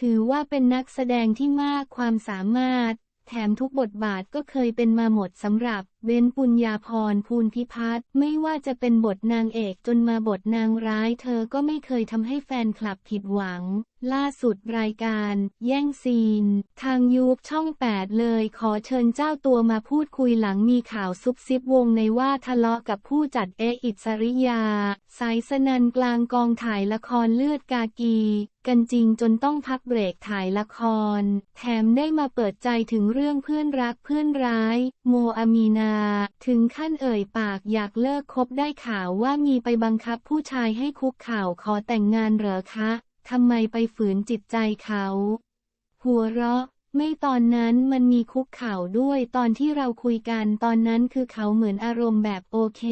ถือว่าเป็นนักแสดงที่มากความสามารถ แถมทุกบทบาทก็เคยเป็นมาหมดสำหรับ เบนปุญญาพรภูลพิพัฒน์ไม่ว่าจะเป็นบทนางเอกจนมาบทนางร้ายเธอก็ไม่เคยทำให้แฟนคลับผิดหวัง ล่าสุดรายการ แย่งซีน ทางยูบช่อง 8 เลยขอเชิญเจ้าตัวมาพูดคุยหลังมีข่าวซุบซิบวงในว่าทะเลาะกับผู้จัดเออิสริยา สายสนันกลางกองถ่ายละครเลือดกากีกันจริงจนต้องพักเบรกถ่ายละคร แถมได้มาเปิดใจถึงเรื่องเพื่อนรักเพื่อนร้าย โมอามีนาถึงขั้นเอ่ยปากอยากเลิกคบได้ข่าวว่ามีไปบังคับผู้ชายให้คุกเข่าขอแต่งงานเหรอคะทำไมไปฝืนจิตใจเขา หัวเราะ ไม่ตอนนั้นมันมีคุกเข่าด้วยตอนที่เราคุยกันตอนนั้นคือเขาเหมือนอารมณ์แบบโอเค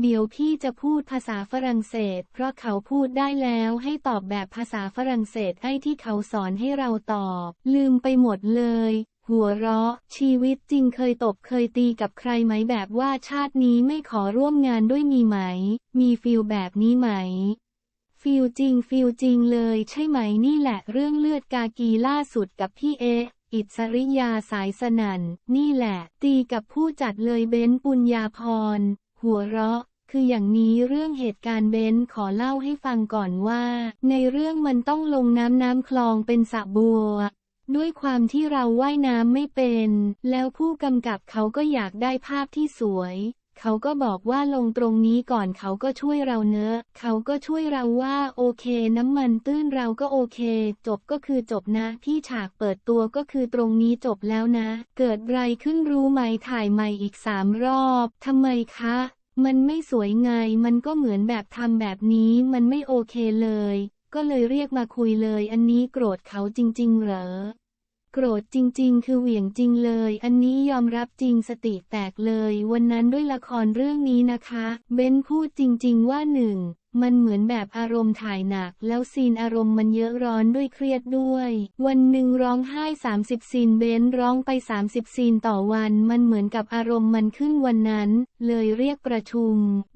เดี๋ยวพี่จะพูดภาษาฝรั่งเศส เพราะเขาพูดได้แล้วให้ตอบแบบภาษาฝรั่งเศสไอ้ที่เขาสอนให้เราตอบ ลืมไปหมดเลย หัวเราะ ชีวิตจริงเคยตบเคยตีกับใครไหมแบบว่าชาตินี้ไม่ขอร่วมงานด้วยมีไหม มีฟิลแบบนี้ไหม ฟิลจริงฟิลจริงเลยใช่ไหมนี่แหละเรื่องเลือดกากีล่าสุดกับพี่เออิสริยาสายสนันนี่แหละ ตีกับผู้จัดเลยเบนปุญญาพร หัวเราะคืออย่างนี้เรื่องเหตุการณ์เบนขอเล่าให้ฟังก่อนว่า ในเรื่องมันต้องลงน้ำน้ำคลองเป็นสระบัว ด้วยความที่เราว่ายน้ำไม่เป็น แล้วผู้กำกับเขาก็อยากได้ภาพที่สวย เขาก็บอกว่าลงตรงนี้ก่อนเขาก็ช่วยเราเนอะ เขาก็ช่วยเราว่าโอเคน้ำมันตื้นเราก็โอเค จบก็คือจบนะ ที่ฉากเปิดตัวก็คือตรงนี้จบแล้วนะ เกิดไรขึ้นรู้ไหมถ่ายใหม่อีกสามรอบทำไมคะมันไม่สวยไง มันก็เหมือนแบบทำแบบนี้มันไม่โอเคเลย ก็เลยเรียกมาคุยเลย อันนี้โกรธเขาจริง ๆ เหรอ โกรธจริง ๆ คือเหวี่ยงจริงเลย อันนี้ยอมรับจริงสติแตกเลย วันนั้นด้วยละครเรื่องนี้นะคะ เบ้นพูดจริง ๆ ว่าหนึ่ง มันเหมือนแบบอารมณ์ถ่ายหนัก แล้วซีนอารมณ์มันเยอะร้อนด้วยเครียดด้วย วันหนึ่งร้องไห้ 30 ซีนเบ้นร้องไป 30 ซีนต่อวัน มันเหมือนกับอารมณ์มันขึ้นวันนั้น เลยเรียกประชุม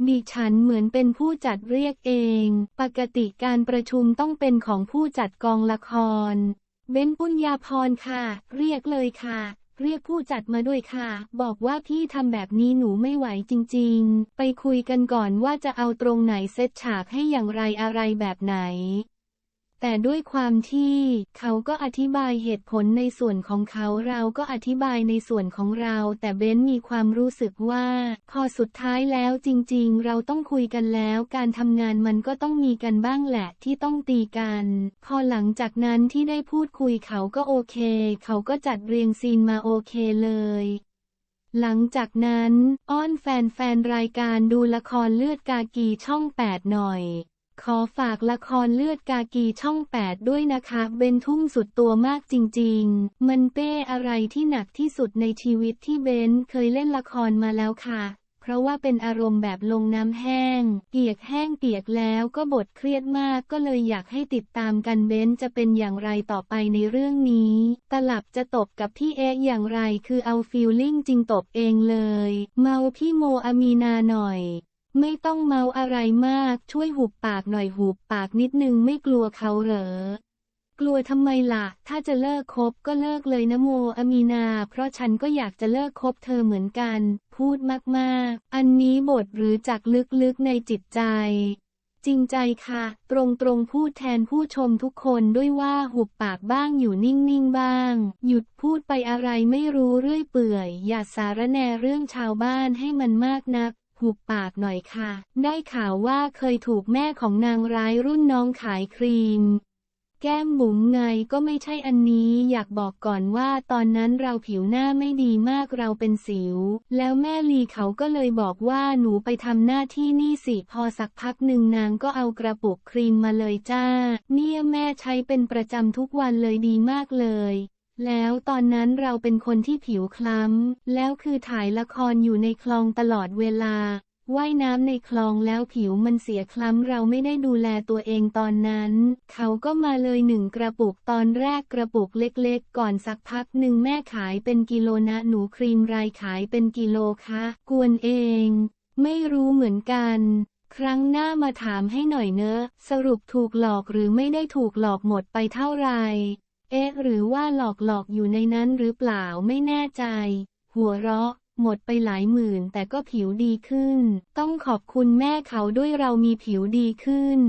ดิฉันเหมือนเป็นผู้จัดเรียกเอง ปกติการประชุมต้องเป็นของผู้จัดกองละคร เบ้นปุญญาพรค่ะ เรียกเลยค่ะ เรียกผู้จัดมาด้วยค่ะ บอกว่าพี่ทำแบบนี้หนูไม่ไหวจริง ๆ ไปคุยกันก่อนว่าจะเอาตรงไหนเซตฉากให้อย่างไรอะไรแบบไหน แต่ด้วยความที่เขาก็อธิบายเหตุผลในส่วนของเขาเราก็อธิบายในส่วนของเรา แต่เบนมีความรู้สึกว่าพอสุดท้ายแล้วจริงๆ เราต้องคุยกันแล้ว การทำงานมันก็ต้องมีกันบ้างแหละที่ต้องตีกัน พอหลังจากนั้นที่ได้พูดคุยเขาก็โอเค เขาก็จัดเรียงซีนมาโอเคเลยหลังจากนั้น อ้อนแฟนๆรายการดูละครเลือดกากีช่อง 8 หน่อย ขอฝากละครเลือดกากีช่อง 8 ด้วยนะคะ เบนทุ่มสุดตัวมากจริงๆ มันเป้อะไรที่หนักที่สุดในชีวิตที่เบนเคยเล่นละครมาแล้วค่ะ เพราะว่าเป็นอารมณ์แบบลงน้ำแห้ง เปียกแห้งเปียกแล้วก็บทเครียดมากก็เลยอยากให้ติดตามกันเบนจะเป็นอย่างไรต่อไปในเรื่องนี้ ตลับจะตบกับพี่เอ๊อย่างไรคือเอาฟีลลิ่งจริงตบเองเลย เมาพี่โมอามีนาหน่อย ไม่ต้องเมาอะไรมาก ช่วยหุบปากหน่อยหุบปากนิดนึงไม่กลัวเขาเหรอกลัวทำไมล่ะ ถ้าจะเลิกคบก็เลิกเลยนะโมอามีนา เพราะฉันก็อยากจะเลิกคบเธอเหมือนกัน พูดมากๆ อันนี้บทหรือจากลึกๆในจิตใจ จริงใจค่ะ ตรงๆ พูดแทนผู้ชมทุกคนด้วยว่าหุบปากบ้างอยู่นิ่งๆบ้าง หยุดพูดไปอะไรไม่รู้เรื่อยเปื่อย อย่าสารแนเรื่องชาวบ้านให้มันมากนัก หุบปากหน่อยค่ะ ได้ข่าวว่าเคยถูกแม่ของนางร้ายรุ่นน้องขายครีม แก้มบุ๋มไงก็ไม่ใช่อันนี้ อยากบอกก่อนว่าตอนนั้นเราผิวหน้าไม่ดีมากเราเป็นสิว แล้วแม่ลีเขาก็เลยบอกว่าหนูไปทำหน้าที่นี่สิพอสักพักหนึ่งนางก็เอากระปุกครีมมาเลยจ้า เนี่ยแม่ใช้เป็นประจำทุกวันเลยดีมากเลย แล้วตอนนั้นเราเป็นคนที่ผิวคล้ำ แล้วคือถ่ายละครอยู่ในคลองตลอดเวลา ว่ายน้ำในคลองแล้วผิวมันเสียคล้ำเราไม่ได้ดูแลตัวเองตอนนั้น เขาก็มาเลยหนึ่งกระปุกตอนแรกกระปุกเล็กๆ ก่อนสักพักหนึ่งแม่ขายเป็นกิโลนะหนูครีมรายขายเป็นกิโลคะ กวนเอง ไม่รู้เหมือนกันครั้งหน้ามาถามให้หน่อยเนอะ สรุปถูกหลอกหรือไม่ได้ถูกหลอกหมดไปเท่าไหร่ เอ๊ะหรือว่าหลอกหลอกอยู่ในนั้นหรือเปล่าไม่แน่ใจ หัวเราะ หมดไปหลายหมื่นแต่ก็ผิวดีขึ้น ต้องขอบคุณแม่เขาด้วยเรามีผิวดีขึ้น